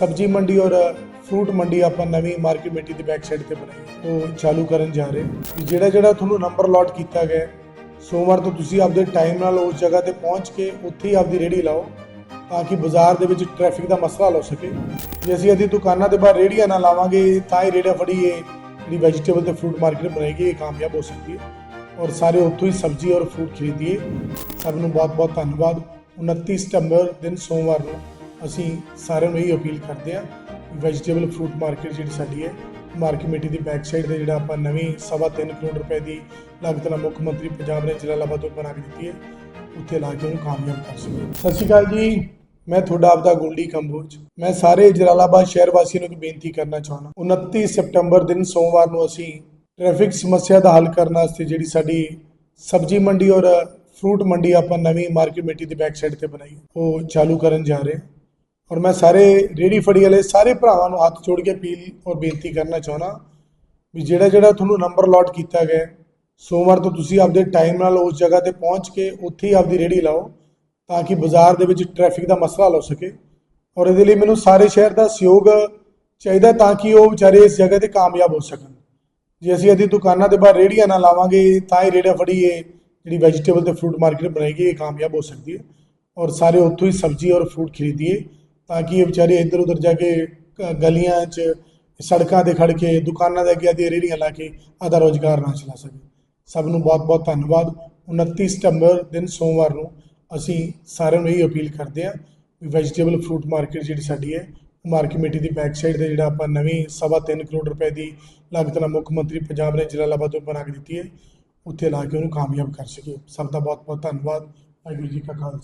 ਸਬਜੀ ਮੰਡੀ ਔਰ ਫਰੂਟ ਮੰਡੀ ਆਪਾਂ ਨਵੀਂ ਮਾਰਕੀਟ ਮੇਟੀ ਦੀ ਬੈਕ ਸਾਈਡ ਤੇ ਬਣਾਈ ਉਹ ਚਾਲੂ ਕਰਨ ਜਾ ਰਹੇ ਜਿਹੜਾ ਜਿਹੜਾ ਤੁਹਾਨੂੰ ਨੰਬਰ ਅਲਾਟ ਕੀਤਾ ਗਿਆ ਸੋਮਵਾਰ ਤੋਂ ਤੁਸੀਂ ਆਪਦੇ ਟਾਈਮ ਨਾਲ ਉਸ ਜਗ੍ਹਾ ਤੇ ਪਹੁੰਚ ਕੇ ਉੱਥੇ ਹੀ ਆਪਦੀ ਰੇੜੀ ਲਾਓ, ਤਾਂ ਕਿ ਬਾਜ਼ਾਰ ਦੇ ਵਿੱਚ ਟ੍ਰੈਫਿਕ ਦਾ ਮਸਲਾ ਹੱਲ ਹੋ ਸਕੇ। ਜੇ ਅਸੀਂ ਇਹਦੀ ਦੁਕਾਨਾਂ ਦੇ ਬਾਹਰ ਰੇੜੀਆਂ ਨਾ ਲਾਵਾਂਗੇ, ਤਾਂ ਹੀ ਰੇੜਾ ਫੜੀਏ ਜਿਹੜੀ ਵੈਜੀਟੇਬਲ ਤੇ ਫਰੂਟ ਮਾਰਕੀਟ ਬਣੇਗੀ, ਇਹ ਕਾਮਯਾਬ ਹੋ ਸਕਦੀ ਹੈ। ਔਰ ਸਾਰੇ ਉੱਥੋਂ ਹੀ ਸਬਜ਼ੀ ਔਰ ਫਰੂਟ ਖਰੀਦੀਏ। ਸਭ ਨੂੰ ਬਹੁਤ ਬਹੁਤ ਧੰਨਵਾਦ। 29 ਸਤੰਬਰ ਦਿਨ ਸੋਮਵਾਰ ਨੂੰ ਅਸੀਂ ਸਾਰਿਆਂ ਨੂੰ ਇਹ ਅਪੀਲ ਕਰਦੇ ਹਾਂ ਵੈਜੀਟੇਬਲ ਫਰੂਟ ਮਾਰਕੀਟ ਜਿਹੜੀ ਸਾਡੀ ਹੈ ਮਾਰਕੀਟ ਕਮੇਟੀ ਦੀ ਬੈਕ ਸਾਈਡ ਤੇ ਜਿਹੜਾ ਆਪਾਂ ਨਵੀਂ ਸਵਾ ਤਿੰਨ ਕਰੋੜ ਰੁਪਏ ਦੀ ਲਾਗਤ ਨਾਲ ਮੁੱਖ ਮੰਤਰੀ ਪੰਜਾਬ ਨੇ ਜਲਾਲਾਬਾਦ ਤੋਂ ਬਣਾ ਕੇ ਦਿੱਤੀ ਹੈ, ਉੱਥੇ ਲਾ ਕੇ ਉਹਨੂੰ ਕਾਮਯਾਬ ਕਰ ਸਕੀਏ। ਸਤਿ ਸ਼੍ਰੀ ਅਕਾਲ ਜੀ, ਮੈਂ ਤੁਹਾਡਾ ਆਪਦਾ ਗੁਲਡੀ ਕੰਬੋਜ ਮੈਂ ਸਾਰੇ ਜਲਾਲਾਬਾਦ ਸ਼ਹਿਰ ਵਾਸੀਆਂ ਨੂੰ ਇੱਕ ਬੇਨਤੀ ਕਰਨਾ ਚਾਹੁੰਦਾ 29 ਸਤੰਬਰ ਦਿਨ ਸੋਮਵਾਰ ਨੂੰ ਅਸੀਂ ਟ੍ਰੈਫਿਕ ਸਮੱਸਿਆ ਦਾ ਹੱਲ ਕਰਨ ਵਾਸਤੇ ਜਿਹੜੀ ਸਾਡੀ ਸਬਜੀ ਮੰਡੀ ਔਰ ਫਰੂਟ ਮੰਡੀ ਆਪਾਂ ਨਵੀਂ ਮਾਰਕੀਟ ਕਮੇਟੀ ਦੀ ਬੈਕ ਸਾਈਡ ਤੇ ਬਣਾਈ, ਉਹ ਚਾਲੂ ਕਰਨ ਜਾ ਰਹੇ ਹਾਂ। ਔਰ ਮੈਂ ਸਾਰੇ ਰੇੜੀ ਫੜੀ ਵਾਲੇ ਸਾਰੇ ਭਰਾਵਾਂ ਨੂੰ ਹੱਥ ਜੋੜ ਕੇ ਅਪੀਲ ਔਰ ਬੇਨਤੀ ਕਰਨਾ ਚਾਹੁੰਦਾ ਵੀ ਜਿਹੜਾ ਜਿਹੜਾ ਤੁਹਾਨੂੰ ਨੰਬਰ ਅਲਾਟ ਕੀਤਾ ਗਿਆ ਸੋਮਵਾਰ ਤੋਂ ਤੁਸੀਂ ਆਪਦੇ ਟਾਈਮ ਨਾਲ ਉਸ ਜਗ੍ਹਾ ਤੇ ਪਹੁੰਚ ਕੇ ਉੱਥੇ ਹੀ ਆਪਦੀ ਰੇੜੀ ਲਾਓ ਤਾਂ ਕਿ ਬਾਜ਼ਾਰ ਦੇ ਵਿੱਚ ਟ੍ਰੈਫਿਕ ਦਾ ਮਸਲਾ ਹੱਲ ਹੋ ਸਕੇ ਔਰ ਇਹਦੇ ਲਈ ਮੈਨੂੰ ਸਾਰੇ ਸ਼ਹਿਰ ਦਾ ਸਹਿਯੋਗ ਚਾਹੀਦਾ ਤਾਂ ਕਿ ਉਹ ਵਿਚਾਰੇ ਇਸ ਜਗ੍ਹਾ ਤੇ ਕਾਮਯਾਬ ਹੋ ਸਕਣ। ਜੇ ਅਸੀਂ ਇਹਦੀ ਦੁਕਾਨਾਂ ਦੇ ਬਾਹਰ ਰੇੜੀਆਂ ਨਾ ਲਾਵਾਂਗੇ, ਤਾਂ ਹੀ ਰੇੜਾ ਫੜੀਏ, ਜਿਹੜੀ ਵੈਜੀਟੇਬਲ ਤੇ ਫਰੂਟ ਮਾਰਕੀਟ ਬਣੇਗੀ, ਇਹ ਕਾਮਯਾਬ ਹੋ ਸਕਦੀ ਹੈ ਔਰ ਸਾਰੇ ਉੱਥੋਂ ਹੀ ਸਬਜ਼ੀ ਔਰ ਫਰੂਟ ਖਰੀਦੀਏ। ਤਾਂ ਕਿ ਇਹ ਵਿਚਾਰੇ ਇੱਧਰ ਉੱਧਰ ਜਾ ਕੇ ਗ- ਗਲੀਆਂ 'ਚ, ਸੜਕਾਂ ਤੇ ਖੜ ਕੇ, ਦੁਕਾਨਾਂ ਦੇ ਅੱਗੇ ਆਦੀ ਰੇੜੀਆਂ ਲਾ ਕੇ ਆਦਾ ਰੋਜ਼ਗਾਰ ਨਾ ਚਲਾ ਸਕੇ। ਸਭ ਨੂੰ ਬਹੁਤ ਬਹੁਤ ਧੰਨਵਾਦ। 29 ਸਤੰਬਰ ਦਿਨ ਸੋਮਵਾਰ ਨੂੰ ਅਸੀਂ ਸਾਰਿਆਂ ਨੂੰ ਇਹ ਅਪੀਲ ਕਰਦੇ ਹਾਂ ਵੀ ਵੈਜੀਟੇਬਲ ਫਰੂਟ ਮਾਰਕੀਟ ਜਿਹੜੀ ਸਾਡੀ ਹੈ ਮਾਰਕੀਟ ਕਮੇਟੀ ਦੀ ਬੈਕ ਸਾਈਡ ਤੇ ਜਿਹੜਾ ਆਪਾਂ ਨਵੀਂ ਸਵਾ ਤਿੰਨ ਕਰੋੜ ਰੁਪਏ ਦੀ ਲਾਗਤ ਨਾਲ ਮੁੱਖ ਮੰਤਰੀ ਪੰਜਾਬ ਨੇ ਜਲਾਲਾਬਾਦ ਤੋਂ ਬਣਾ ਕੇ ਦਿੱਤੀ ਹੈ, ਉੱਥੇ ਲਾ ਕੇ ਉਹਨੂੰ ਕਾਮਯਾਬ ਕਰ ਸਕੀਏ। ਸਭ ਦਾ ਬਹੁਤ ਬਹੁਤ ਧੰਨਵਾਦ। ਵਾਹਿਗੁਰੂ ਜੀ ਕਾ ਖਾਲਸਾ।